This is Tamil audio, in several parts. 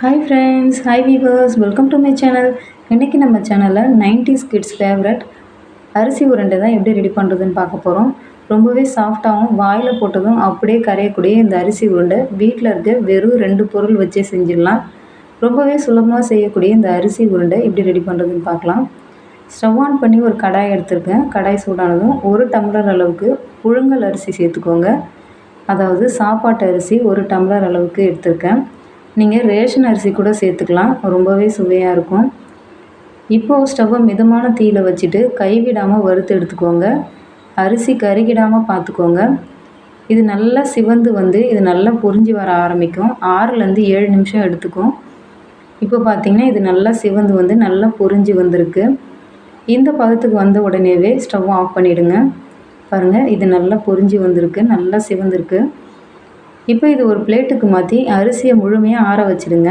Hi friends hi viewers welcome to my channel இன்றைக்கி நம்ம சேனலில் 90s கிட்ஸ் ஃபேவரட் அரிசி உருண்டை தான் எப்படி ரெடி பண்ணுறதுன்னு பார்க்க போகிறோம் ரொம்பவே சாஃப்டாகவும் வாயில் போட்டதும் அப்படியே கரையக்கூடிய இந்த அரிசி உருண்டை வீட்டில் இருக்க வெறும் ரெண்டு பொருள் வச்சே செஞ்சிடலாம். ரொம்பவே சுலபமாக செய்யக்கூடிய இந்த அரிசி உருண்டை எப்படி ரெடி பண்ணுறதுன்னு பார்க்கலாம். ஸ்டவ் ஆன் பண்ணி ஒரு கடாய் எடுத்திருக்கேன். கடாய் சூடானதும் ஒரு டம்ளர் அளவுக்கு புழுங்கல் அரிசி சேர்த்துக்கோங்க. அதாவது சாப்பாட்டு அரிசி ஒரு டம்ளர் அளவுக்கு எடுத்திருக்கேன். நீங்கள் ரேஷன் அரிசி கூட சேர்த்துக்கலாம். ரொம்பவே சுவையாக இருக்கும். இப்போது ஸ்டவ்வை மிதமான தீயில் வச்சுட்டு கைவிடாமல் வறுத்து எடுத்துக்கோங்க. அரிசி கருகிடாமல் பார்த்துக்கோங்க இது நல்லா சிவந்து வந்து இது நல்லா பொரிஞ்சு வர ஆரம்பிக்கும். ஆறுலேருந்து ஏழு நிமிஷம் எடுத்துக்கும். இப்போ பார்த்தீங்கன்னா இது நல்லா சிவந்து வந்து நல்லா பொரிஞ்சு வந்திருக்கு. இந்த பதத்துக்கு வந்த உடனேவே ஸ்டவ் ஆஃப் பண்ணிவிடுங்க பாருங்கள் இது நல்லா பொரிஞ்சு வந்திருக்கு நல்லா சிவந்திருக்கு. இப்போ இது ஒரு பிளேட்டுக்கு மாற்றி அரிசியை முழுமையாக ஆற வச்சுடுங்க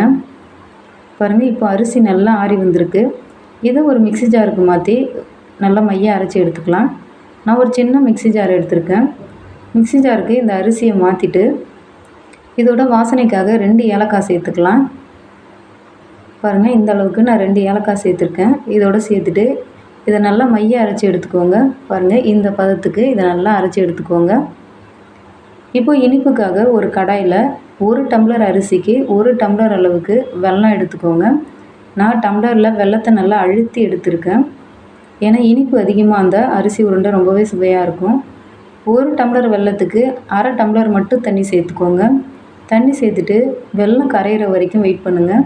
பாருங்கள் இப்போ அரிசி நல்லா ஆறி வந்திருக்கு. இதை ஒரு மிக்ஸி ஜாருக்கு மாற்றி நல்லா மைய அரைச்சி எடுத்துக்கலாம். நான் ஒரு சின்ன மிக்ஸி ஜார் எடுத்திருக்கேன். மிக்ஸி ஜாருக்கு இந்த அரிசியை மாற்றிட்டு இதோட வாசனைக்காக ரெண்டு ஏலக்காய் சேர்த்துக்கலாம். பாருங்கள் இந்த அளவுக்கு நான் ரெண்டு ஏலக்காய் சேர்த்துருக்கேன். இதோட சேர்த்துட்டு இதை நல்லா மைய அரைச்சி எடுத்துக்கோங்க. பாருங்கள் இந்த பதத்துக்கு இதை நல்லா அரைச்சி எடுத்துக்கோங்க. இப்போ இனிப்புக்காக ஒரு கடாயில் ஒரு டம்ளர் அரிசிக்கு ஒரு டம்ளர் அளவுக்கு வெல்லம் எடுத்துக்கோங்க. நான் டம்ளரில் வெள்ளத்தை நல்லா அழுத்தி எடுத்திருக்கேன். ஏன்னா இனிப்பு அதிகமாக இருந்தால் அரிசி உருண்டை ரொம்பவே சுவையாக இருக்கும். ஒரு டம்ளர் வெல்லத்துக்கு அரை டம்ளர் மட்டும் தண்ணி சேர்த்துக்கோங்க. தண்ணி சேர்த்துட்டு வெல்லம் கரையிற வரைக்கும் வெயிட் பண்ணுங்கள்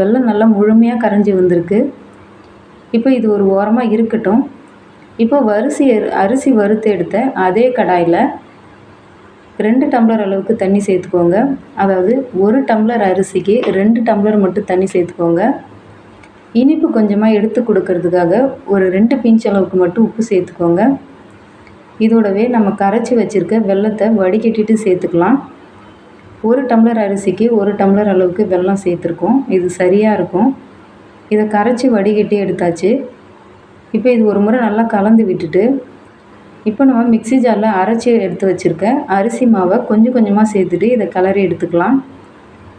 வெள்ளம் நல்லா முழுமையாக கரைஞ்சி வந்திருக்கு. இப்போ இது ஒரு ஓரமாக இருக்கட்டும். இப்போ வரிசி அரிசி வறுத்து எடுத்த அதே கடாயில் ரெண்டு டம்ளர் அளவுக்கு தண்ணி சேர்த்துக்கோங்க. அதாவது ஒரு டம்ளர் அரிசிக்கு ரெண்டு டம்ளர் மட்டும் தண்ணி சேர்த்துக்கோங்க. இனிப்பு கொஞ்சமாக எடுத்து கொடுக்கறதுக்காக ஒரு ரெண்டு பிஞ்ச் அளவுக்கு மட்டும் உப்பு சேர்த்துக்கோங்க. இதோடவே நம்ம கரைச்சி வச்சுருக்க வெல்லத்தை வடிகட்டிட்டு சேர்த்துக்கலாம். ஒரு டம்ளர் அரிசிக்கு ஒரு டம்ளர் அளவுக்கு வெல்லம் சேர்த்துருக்கோம். இது சரியாக இருக்கும். இதை கரைச்சி வடிகட்டி எடுத்தாச்சு. இப்போ இது ஒரு முறை நல்லா கலந்து விட்டுட்டு இப்போ நம்ம மிக்ஸி ஜாரில் அரைச்சி எடுத்து வச்சுருக்க அரிசி மாவை கொஞ்சம் கொஞ்சமாக சேர்த்துட்டு இதை கிளறி எடுத்துக்கலாம்.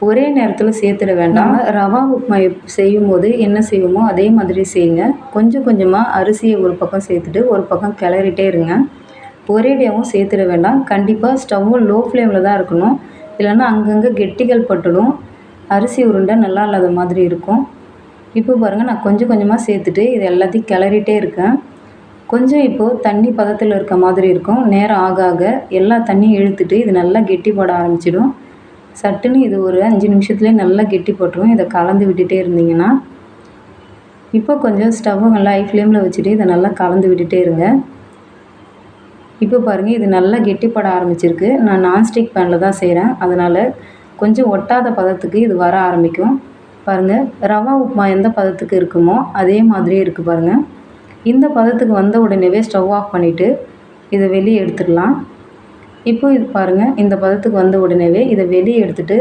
ஒரே நேரத்தில் சேர்த்துட வேண்டாம். ரவா உப்புமா செய்யும் போது என்ன செய்வோமோ அதே மாதிரி செய்யுங்க. கொஞ்சம் கொஞ்சமாக அரிசியை ஒரு பக்கம் சேர்த்துட்டு ஒரு பக்கம் கிளறிட்டே இருங்க. ஒரேடியாகவும் சேர்த்துட வேண்டாம். கண்டிப்பாக ஸ்டவ்வும் லோ ஃப்ளேமில் தான் இருக்கணும். இல்லைன்னா அங்கங்கே கெட்டிகள் பட்டுடும். அரிசி உருண்டை நல்லா இல்லாத மாதிரி இருக்கும். இப்போ பாருங்கள் நான் கொஞ்சம் கொஞ்சமாக சேர்த்துட்டு இது எல்லாத்தையும் கிளறிட்டே இருக்கேன். கொஞ்சம் இப்போது தண்ணி பதத்தில் இருக்க மாதிரி இருக்கும். நேரம் ஆக ஆக எல்லா தண்ணியும் இழுத்துட்டு இது நல்லா கெட்டி போட ஆரம்பிச்சிடும். சட்டுன்னு இது ஒரு அஞ்சு நிமிஷத்துலேயே நல்லா கெட்டி போட்டுரும். இதை கலந்து விட்டுட்டே இருந்தீங்கன்னா இப்போ கொஞ்சம் ஸ்டவ்வை நல்லா ஹை ஃப்ளேமில் வச்சுட்டு இதை நல்லா கலந்து விட்டுட்டே இருங்க. இப்போ பாருங்கள் இது நல்லா கெட்டிப்பட ஆரம்பிச்சிருக்கு. நான் நான்ஸ்டிக் பேனில் தான் செய்கிறேன் அதனால் கொஞ்சம் ஒட்டாத பதத்துக்கு இது வர ஆரம்பிக்கும். பாருங்கள் ரவா உப்புமா எந்த பதத்துக்கு இருக்குமோ அதே மாதிரியே இருக்குது பாருங்கள் இந்த பதத்துக்கு வந்த உடனேவே ஸ்டவ் ஆஃப் பண்ணிவிட்டு இதை வெளியே எடுத்துடலாம். இப்போ இது பாருங்கள் இந்த பதத்துக்கு வந்த உடனேவே இதை வெளியே எடுத்துகிட்டு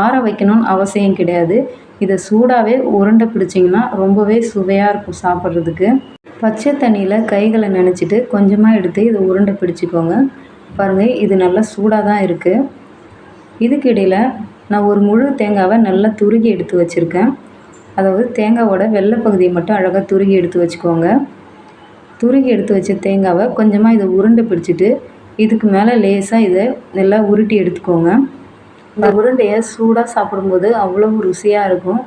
ஆற வைக்கணும்னு அவசியம் கிடையாது. இதை சூடாகவே உருண்டை பிடிச்சிங்கன்னா ரொம்பவே சுவையாக இருக்கும் சாப்பிட்றதுக்கு. பச்சை தண்ணியில் கைகளை நினச்சிட்டு கொஞ்சமாக எடுத்து இதை உருண்டை பிடிச்சிக்கோங்க. பாருங்கள் இது நல்லா சூடாக தான் இருக்குது இதுக்கு இடையில் நான் ஒரு முழு தேங்காவை நல்லா துருகி எடுத்து வச்சுருக்கேன். அதாவது தேங்காவோட வெள்ளை பகுதியை மட்டும் அழகாக துருகி எடுத்து வச்சுக்கோங்க. துருகி எடுத்து வச்ச தேங்காவை கொஞ்சமாக இதை உருண்டை பிடிச்சிட்டு இதுக்கு மேலே லேசாக இதை நல்லா உருட்டி எடுத்துக்கோங்க. இந்த உருண்டையை சூடாக சாப்பிடும்போது அவ்வளோ ருசியாக இருக்கும்.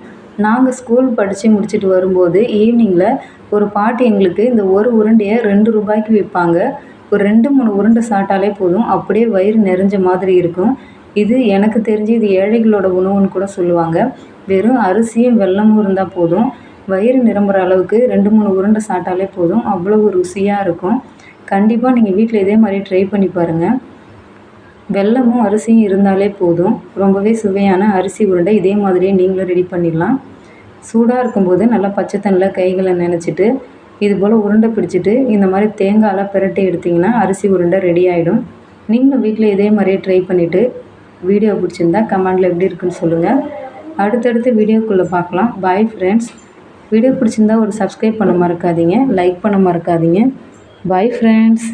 நாங்கள் ஸ்கூல் படித்து முடிச்சுட்டு வரும்போது ஈவினிங்கில் ஒரு பாட்டி எங்களுக்கு இந்த ஒரு உருண்டையை ரெண்டு ரூபாய்க்கு விற்பாங்க. ஒரு ரெண்டு மூணு உருண்டை சாப்பிட்டாலே போதும். அப்படியே வயிறு நிறைஞ்ச மாதிரி இருக்கும். இது எனக்கு தெரிஞ்சு இது ஏழைகளோட உணவுன்னு கூட சொல்லுவாங்க. வெறும் அரிசியும் வெல்லமும் இருந்தால் போதும். வயிறு நிரம்புகிற அளவுக்கு ரெண்டு மூணு உருண்டை சாப்பிட்டாலே போதும். அவ்வளோ ருசியாக இருக்கும். கண்டிப்பாக நீங்கள் வீட்டில் இதே மாதிரி ட்ரை பண்ணி பாருங்கள் வெல்லமும் அரிசியும் இருந்தாலே போதும். ரொம்பவே சுவையான அரிசி உருண்டை இதே மாதிரியே நீங்களும் ரெடி பண்ணிடலாம். சூடாக இருக்கும்போது நல்லா பச்சை தண்ணியில் கைகளை நினச்சிட்டு இது போல் உருண்டை பிடிச்சிட்டு இந்த மாதிரி தேங்காயில் பிரட்டி எடுத்திங்கன்னா அரிசி உருண்டை ரெடி ஆகிடும் நீங்களும் வீட்டில் இதே மாதிரியே ட்ரை பண்ணிவிட்டு வீடியோ பிடிச்சிருந்தா கமெண்டில் எப்படி இருக்குன்னு சொல்லுங்கள் அடுத்தடுத்து வீடியோக்குள்ளே பார்க்கலாம். பாய் ஃப்ரெண்ட்ஸ் வீடியோ பிடிச்சிருந்தா ஒரு சப்ஸ்கிரைப் பண்ண மறக்காதீங்க லைக் பண்ண மறக்காதீங்க. Bye friends